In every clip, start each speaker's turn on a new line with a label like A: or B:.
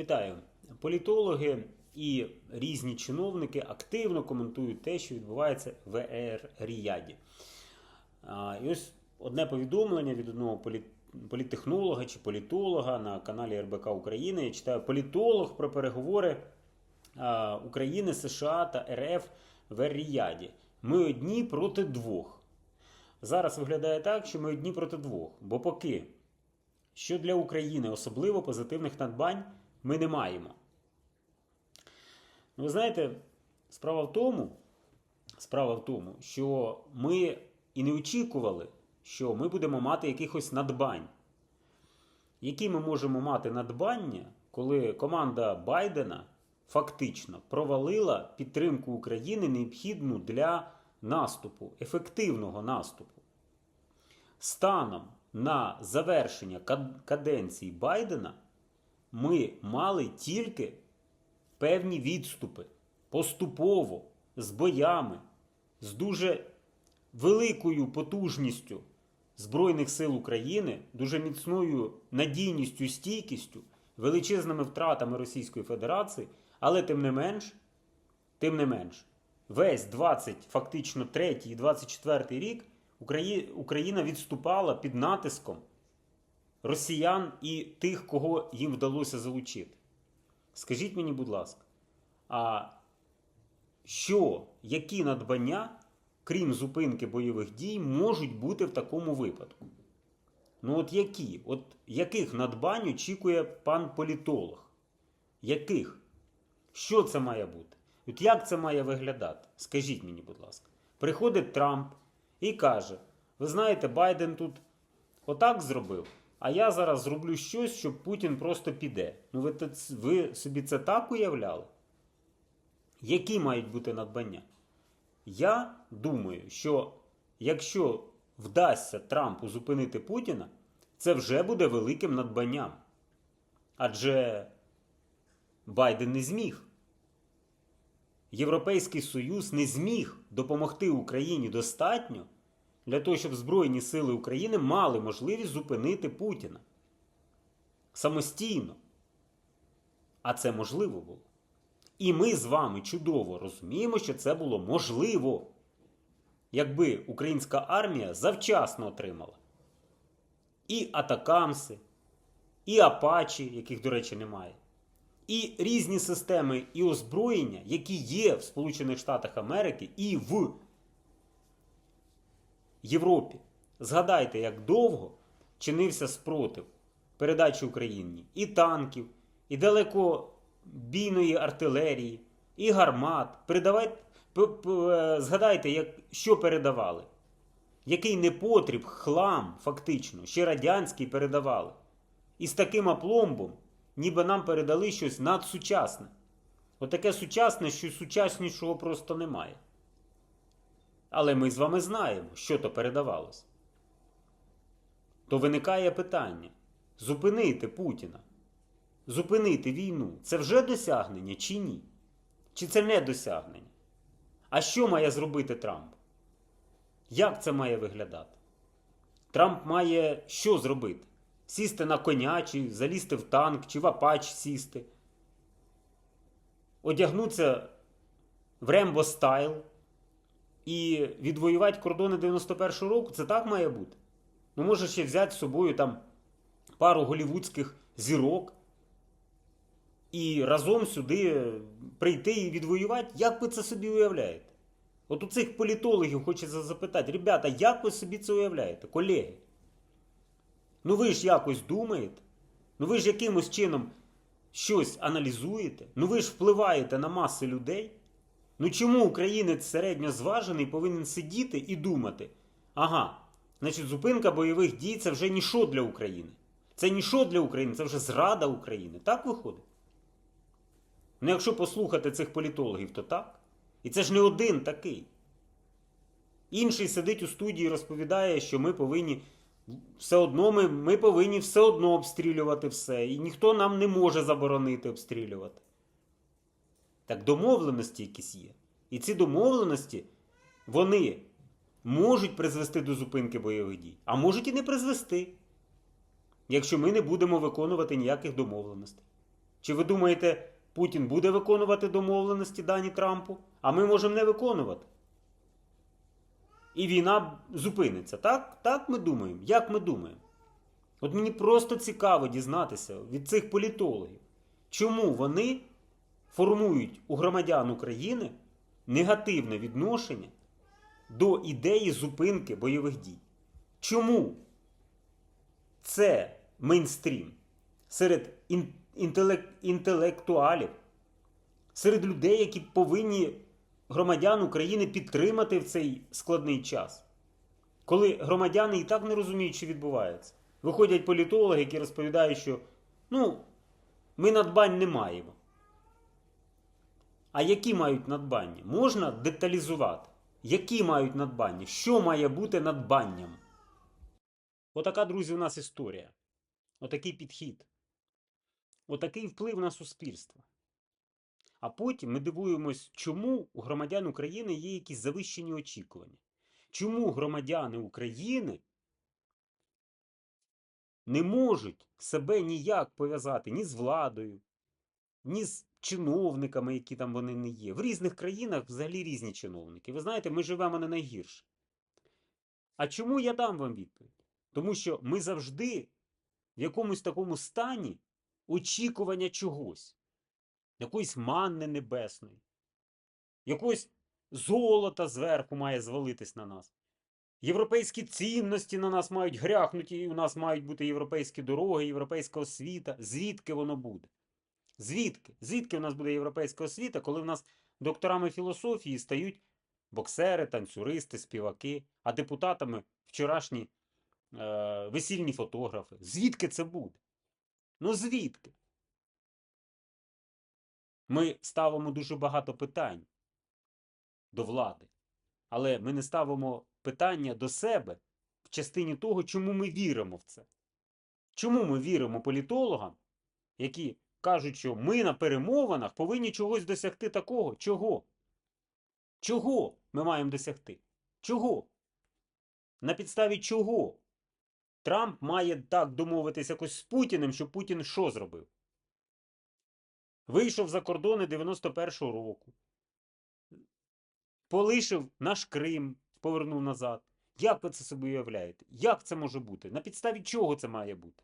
A: Вітаю. Політологи і різні чиновники активно коментують те, що відбувається в ЕР Ріяді. І ось одне повідомлення від одного полі- політтехнолога чи політолога на каналі РБК України. Я читаю політолог про переговори України, США та РФ в Ер-Ріяді. Ми одні проти двох. Зараз виглядає так, що ми одні проти двох. Бо поки що для України особливо позитивних надбань ми не маємо. Ну, ви знаєте, справа в тому, справа в тому, що ми і не очікували, що ми будемо мати якихось надбань. Які ми можемо мати надбання, коли команда Байдена фактично провалила підтримку України необхідну для наступу, ефективного наступу? Станом на завершення каденції Байдена ми мали тільки певні відступи поступово, з боями, з дуже великою потужністю Збройних сил України, дуже міцною надійністю, стійкістю, величезними втратами Російської Федерації, але тим не менш, тим не менш, весь 20, фактично 3 і 24 рік Україна відступала під натиском росіян і тих, кого їм вдалося залучити. Скажіть мені, будь ласка, а що, які надбання, крім зупинки бойових дій, можуть бути в такому випадку? Ну, от які? От яких надбань очікує пан політолог? Яких? Що це має бути? От як це має виглядати? Скажіть мені, будь ласка. Приходить Трамп і каже: ви знаєте, Байден тут отак зробив, а я зараз зроблю щось, щоб Путін просто піде. Ну ви, ви собі це так уявляли? Які мають бути надбання? Я думаю, що якщо вдасться Трампу зупинити Путіна, це вже буде великим надбанням. Адже Байден не зміг. Європейський Союз не зміг допомогти Україні достатньо для того, щоб Збройні сили України мали можливість зупинити Путіна самостійно. А це можливо було. І ми з вами чудово розуміємо, що це було можливо, якби українська армія завчасно отримала і атакамси, і апачі, яких, до речі, немає, і різні системи і озброєння, які є в Сполучених Штатах Америки і в Європі. Згадайте, як довго чинився спротив передачі Україні і танків, і далекобійної артилерії, і гармат. Е, згадайте, як, що передавали. Який непотріб, хлам, фактично, ще радянський передавали. І з таким апломбом, ніби нам передали щось надсучасне. Отаке сучасне, що сучаснішого просто немає. Але ми з вами знаємо, що то передавалось. То виникає питання: зупинити Путіна, зупинити війну це вже досягнення чи ні? Чи це не досягнення? А що має зробити Трамп? Як це має виглядати? Трамп має що зробити? Сісти на коня, чи залізти в танк, чи в апач сісти, одягнутися в Рембо стайл і відвоювати кордони 91-го року, це так має бути. Ну, може ще взяти з собою там пару голівудських зірок і разом сюди прийти і відвоювати. Як ви це собі уявляєте? От у цих політологів хочеться запитати, ребята, як ви собі це уявляєте, колеги? Ну ви ж якось думаєте? Ну ви ж якимось чином щось аналізуєте? Ну ви ж впливаєте на маси людей? Ну чому українець середньозважений повинен сидіти і думати? Ага, значить, зупинка бойових дій це вже ніщо для України. Це ніщо для України, це вже зрада України. Так виходить? Ну, якщо послухати цих політологів, то так. І це ж не один такий. Інший сидить у студії і розповідає, що ми повинні все одно ми, ми повинні все одно обстрілювати все. І ніхто нам не може заборонити обстрілювати. Так домовленості якісь є. І ці домовленості, вони можуть призвести до зупинки бойових дій, а можуть і не призвести, якщо ми не будемо виконувати ніяких домовленостей. Чи ви думаєте, Путін буде виконувати домовленості дані Трампу, а ми можемо не виконувати? І війна зупиниться. Так? Так ми думаємо. Як ми думаємо? От мені просто цікаво дізнатися від цих політологів, чому вони формують у громадян України негативне відношення до ідеї зупинки бойових дій. Чому це мейнстрім серед інтелек- інтелектуалів, серед людей, які повинні громадян України підтримати в цей складний час? Коли громадяни і так не розуміють, що відбувається. Виходять політологи, які розповідають, що ну, ми надбань не маємо. А які мають надбання? Можна деталізувати. Які мають надбання? Що має бути надбанням? Отака, друзі, у нас історія. Отакий підхід. Отакий вплив на суспільство. А потім ми дивуємось, чому у громадян України є якісь завищені очікування. Чому громадяни України не можуть себе ніяк пов'язати ні з владою, ні з чиновниками, які там вони не є. В різних країнах взагалі різні чиновники. Ви знаєте, ми живемо не найгірше. А чому я дам вам відповідь? Тому що ми завжди в якомусь такому стані очікування чогось, якоїсь манни небесної, якогось золота зверху має звалитись на нас. Європейські цінності на нас мають гряхнути, і у нас мають бути європейські дороги, європейська освіта. Звідки воно буде? Звідки? Звідки у нас буде європейська освіта, коли в нас докторами філософії стають боксери, танцюристи, співаки, а депутатами вчорашні е, весільні фотографи? Звідки це буде? Ну звідки? Ми ставимо дуже багато питань до влади, але ми не ставимо питання до себе в частині того, чому ми віримо в це. Чому ми віримо політологам, які кажуть, що ми на перемовинах повинні чогось досягти такого. Чого? Чого ми маємо досягти? Чого? На підставі чого? Трамп має так домовитись якось з Путіним, що Путін що зробив? Вийшов за кордони 91-го року. Полишив наш Крим, повернув назад. Як ви це собі уявляєте? Як це може бути? На підставі чого це має бути?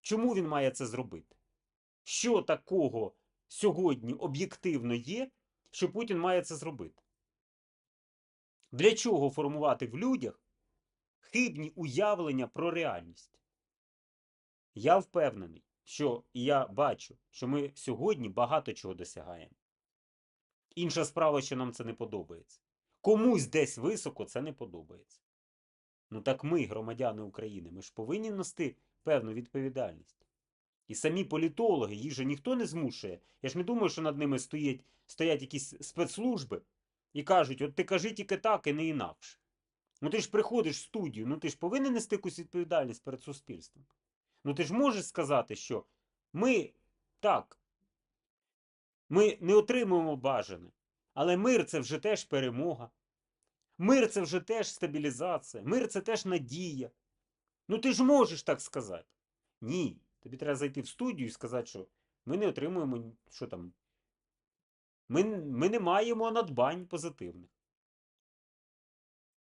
A: Чому він має це зробити? Що такого сьогодні об'єктивно є, що Путін має це зробити? Для чого формувати в людях хибні уявлення про реальність? Я впевнений, що я бачу, що ми сьогодні багато чого досягаємо. Інша справа, що нам це не подобається. Комусь десь високо це не подобається. Ну так ми, громадяни України, ми ж повинні нести певну відповідальність. І самі політологи, їх же ніхто не змушує. Я ж не думаю, що над ними стоять, стоять якісь спецслужби і кажуть, от ти кажи тільки так і не інакше. Ну ти ж приходиш в студію, ну ти ж повинен нести якусь відповідальність перед суспільством. Ну ти ж можеш сказати, що ми так, ми не отримуємо бажане, але мир це вже теж перемога. Мир це вже теж стабілізація, мир це теж надія. Ну ти ж можеш так сказати. Ні. Тобі треба зайти в студію і сказати, що ми не отримуємо, що там. Ми, ми не маємо надбань позитивних.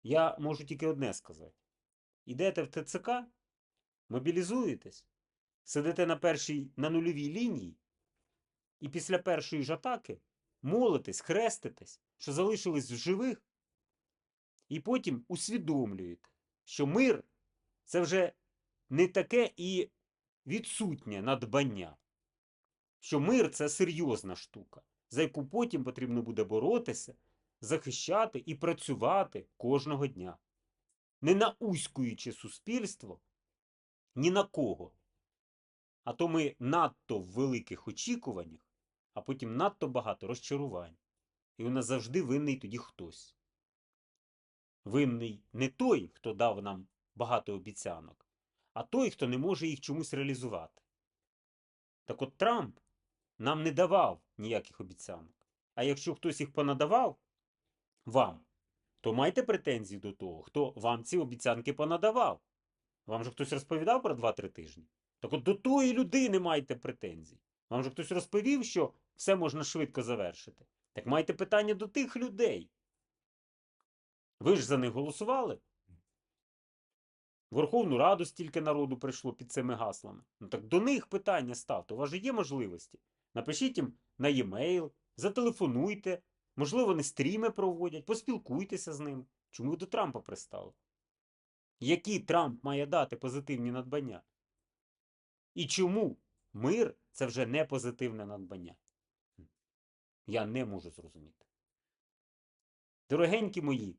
A: Я можу тільки одне сказати. Ідете в ТЦК, мобілізуєтесь, сидите на першій, на нульовій лінії, і після першої ж атаки молитесь, хреститесь, що залишились в живих, і потім усвідомлюєте, що мир це вже не таке і відсутнє надбання. Що мир це серйозна штука, за яку потім потрібно буде боротися, захищати і працювати кожного дня, не науськуючи суспільство ні на кого. А то ми надто в великих очікуваннях, а потім надто багато розчарувань. І у нас завжди винний тоді хтось. Винний не той, хто дав нам багато обіцянок, а той, хто не може їх чомусь реалізувати. Так от Трамп нам не давав ніяких обіцянок. А якщо хтось їх понадавав вам, то майте претензії до того, хто вам ці обіцянки понадавав. Вам же хтось розповідав про 2-3 тижні? Так от до тої людини майте претензії. Вам же хтось розповів, що все можна швидко завершити. Так майте питання до тих людей. Ви ж за них голосували? Верховну Раду стільки народу прийшло під цими гаслами. Ну так до них питання ставте. У вас же є можливості. Напишіть їм на e-mail, зателефонуйте, можливо, вони стріми проводять, поспілкуйтеся з ними. Чому до Трампа пристали? Які Трамп має дати позитивні надбання? І чому мир це вже не позитивне надбання? Я не можу зрозуміти. Дорогенькі мої,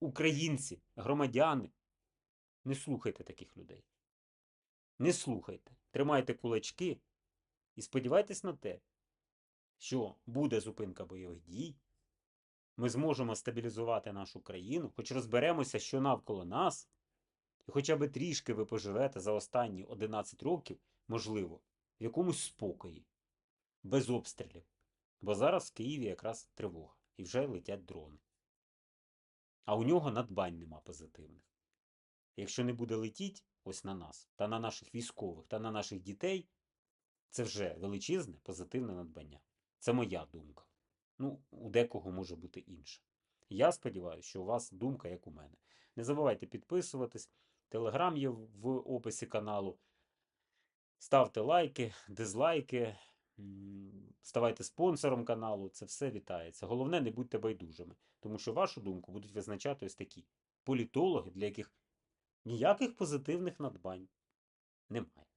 A: українці, громадяни, не слухайте таких людей. Не слухайте. Тримайте кулачки і сподівайтесь на те, що буде зупинка бойових дій. Ми зможемо стабілізувати нашу країну, хоч розберемося, що навколо нас, і хоча б трішки ви поживете за останні 11 років, можливо, в якомусь спокої, без обстрілів. Бо зараз в Києві якраз тривога, і вже летять дрони. А у нього надбань нема позитивних. Якщо не буде летіть ось на нас, та на наших військових, та на наших дітей, це вже величезне позитивне надбання. Це моя думка. Ну, у декого може бути інша. Я сподіваюся, що у вас думка, як у мене. Не забувайте підписуватись. Телеграм є в описі каналу. Ставте лайки, дизлайки, ставайте спонсором каналу. Це все вітається. Головне, не будьте байдужими, тому що вашу думку будуть визначати ось такі політологи, для яких ніяких позитивних надбань немає.